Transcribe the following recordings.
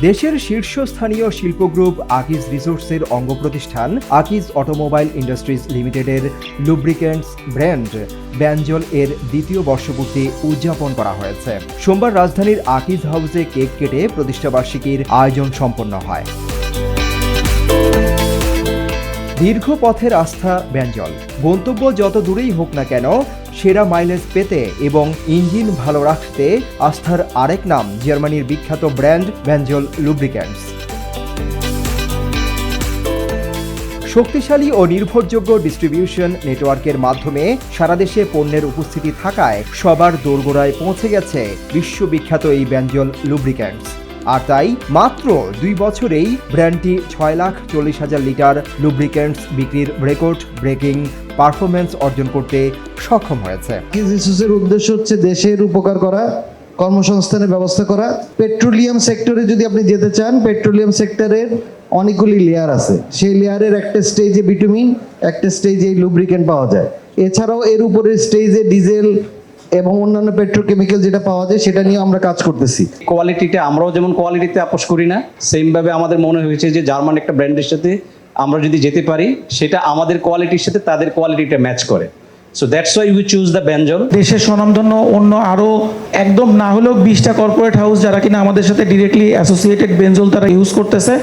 দেশের শীর্ষস্থানীয় শিল্প গ্রুপ আকিজ রিসোর্সের অঙ্গ প্রতিষ্ঠান আকিজ অটোমোবাইল ইন্ডাস্ট্রিজ লিমিটেডের লুব্রিকেন্টস ব্র্যান্ড ব্যাঞ্জল এর দ্বিতীয় বর্ষপূর্তি উদযাপন করা হয়েছে। সোমবার রাজধানীর আকিজ হাউসে কেক কেটে প্রতিষ্ঠাবার্ষিকীর আয়োজন সম্পন্ন হয়। দীর্ঘ পথের আস্থা ব্যঞ্জল। গন্তব্য যত দূরেই হোক না কেন, সেরা মাইলেজ পেতে এবং ইঞ্জিন ভালো রাখতে আস্থার আরেক নাম জার্মানির বিখ্যাত ব্র্যান্ড ব্যঞ্জল লুব্রিক্যান্টস শক্তিশালী ও নির্ভরযোগ্য ডিস্ট্রিবিউশন নেটওয়ার্কের মাধ্যমে সারা দেশে পণ্যের উপস্থিতি থাকায় সবার দোরগোড়ায় পৌঁছে গেছে বিশ্ববিখ্যাত এই ব্যঞ্জল লুব্রিক্যান্টস আর তাই মাত্র দুই বছরেই ব্র্যান্ডটি ছয় লাখ চল্লিশ হাজার লিটার লুব্রিক্যান্টস বিক্রির রেকর্ড ব্রেকিং পারফরমেন্স অর্জন করতে সক্ষম হয়েছে। রিসোর্সের উদ্দেশ্য হচ্ছে দেশের উপকার করা, কর্মসংস্থানের ব্যবস্থা করা। পেট্রোলিয়াম সেক্টরে যদি আপনি যেতে চান, পেট্রোলিয়াম সেক্টরের অনেকগুলি লেয়ার আছে। সেই লেয়ারের একটা স্টেজে বিটুমিন একটা স্টেজে লুব্রিকেন্ট পাওয়া যায়। এছাড়াও এর উপরে স্টেজে ডিজেল এবং অন্যান্য পেট্রোকেমিক্যাল যেটা পাওয়া যায় সেটা নিয়ে আমরা কাজ করতেছি। কোয়ালিটিটা আমরাও যেমন কোয়ালিটিতে আপোষ করি না সেমভাবে আমাদের মনে হয়েছে যে জার্মান একটা ব্র্যান্ডের সাথে আমরা যদি যেতে পারি সেটা আমাদের কোয়ালিটির সাথে তাদের কোয়ালিটিটা ম্যাচ করে। So that's why we choose the ব্যঞ্জন দেশের স্বনামধন্য অন্য আরও একদম না হলেও বিশটা কর্পোরেট হাউস যারা কিনা আমাদের সাথে ডিরেক্টলি অ্যাসোসিয়েটেড বেঞ্জল তারা ইউজ করতেছে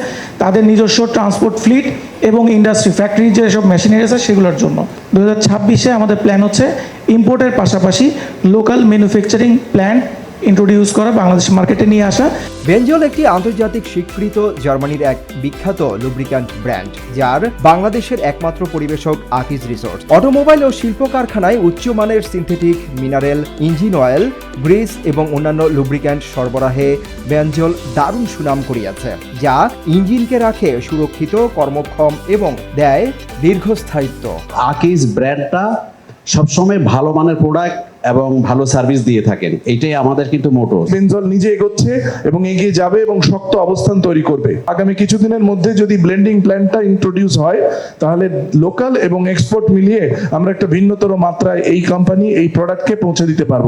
তাদের নিজস্ব ট্রান্সপোর্ট ফ্লিট এবং ইন্ডাস্ট্রি ফ্যাক্টরি যেসব মেশিনারি আছে সেগুলোর জন্য। দু হাজার ছাব্বিশে আমাদের প্ল্যান হচ্ছে ইম্পোর্টের পাশাপাশি লোকাল ম্যানুফ্যাকচারিং প্ল্যান্ট ইন্ট্রোডিউস করা বাংলাদেশ মার্কেটে নিয়ে আসা। বেঞ্জল একটি আন্তর্জাতিক স্বীকৃত জার্মানির এক বিখ্যাত লুব্রিক্যান্ট ব্র্যান্ড যার বাংলাদেশের একমাত্র পরিবেশক আকিজ রিসোর্স অটোমোবাইল ও শিল্প কারখানায় উচ্চমানের সিনথেটিক মিনারেল ইঞ্জিন অয়েল ব্রিজ এবং অন্যান্য লুব্রিক্যান্ট সরবরাহে বেঞ্জল দারুণ সুনাম করিয়াছে যা ইঞ্জিনকে রাখে সুরক্ষিত কর্মক্ষম এবং দেয় দীর্ঘস্থায়িত্ব। আকিজ ব্র্যান্ডটা সবসময় ভালো মানের প্রোডাক্ট এবং ভালো সার্ভিস দিয়ে থাকেন। এইটাই আমাদের কিন্তু মোটো। বেনজল নিজে এগোচ্ছে এবং এগিয়ে যাবে এবং শক্ত অবস্থান তৈরি করবে। আগামী কিছুদিনের মধ্যে যদি ব্লেন্ডিং প্ল্যান্টটা ইন্ট্রোডিউস হয় তাহলে লোকাল এবং এক্সপোর্ট মিলিয়ে আমরা একটা ভিন্নতর মাত্রায় এই কোম্পানি এই প্রোডাক্টকে পৌঁছে দিতে পারব।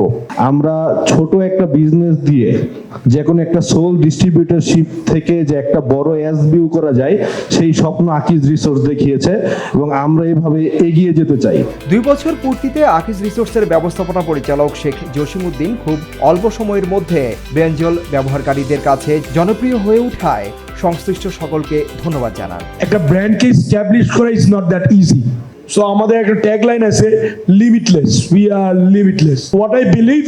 আমরা ছোট একটা বিজনেস দিয়ে যে কোনো একটা সোল ডিস্ট্রিবিউটরশিপ থেকে যে একটা বড় এস বিউ করা যায় সেই স্বপ্ন আকিজ রিসোর্স দেখিয়েছে এবং আমরা এভাবে এগিয়ে যেতে চাই। দুই বছর পূর্তিতে আকিজ রিসোর্সের ব্যবস্থাপনা পরিচালক শেখ জসিমউদ্দিন খুব অল্প সময়ের মধ্যে বেঞ্জল ব্যবহারকারীদের কাছে জনপ্রিয় হয়ে ওঠায় সংশ্লিষ্ট সকলকে ধন্যবাদ জানান। একটা ব্র্যান্ডকে স্ট্যাবলিশ করা is not that easy so আমাদের একটা ট্যাগলাইন আছে limitless we are limitless what I believe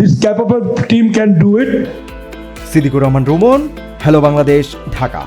this capable team can do it Siddiqur Rahman Romon hello Bangladesh Dhaka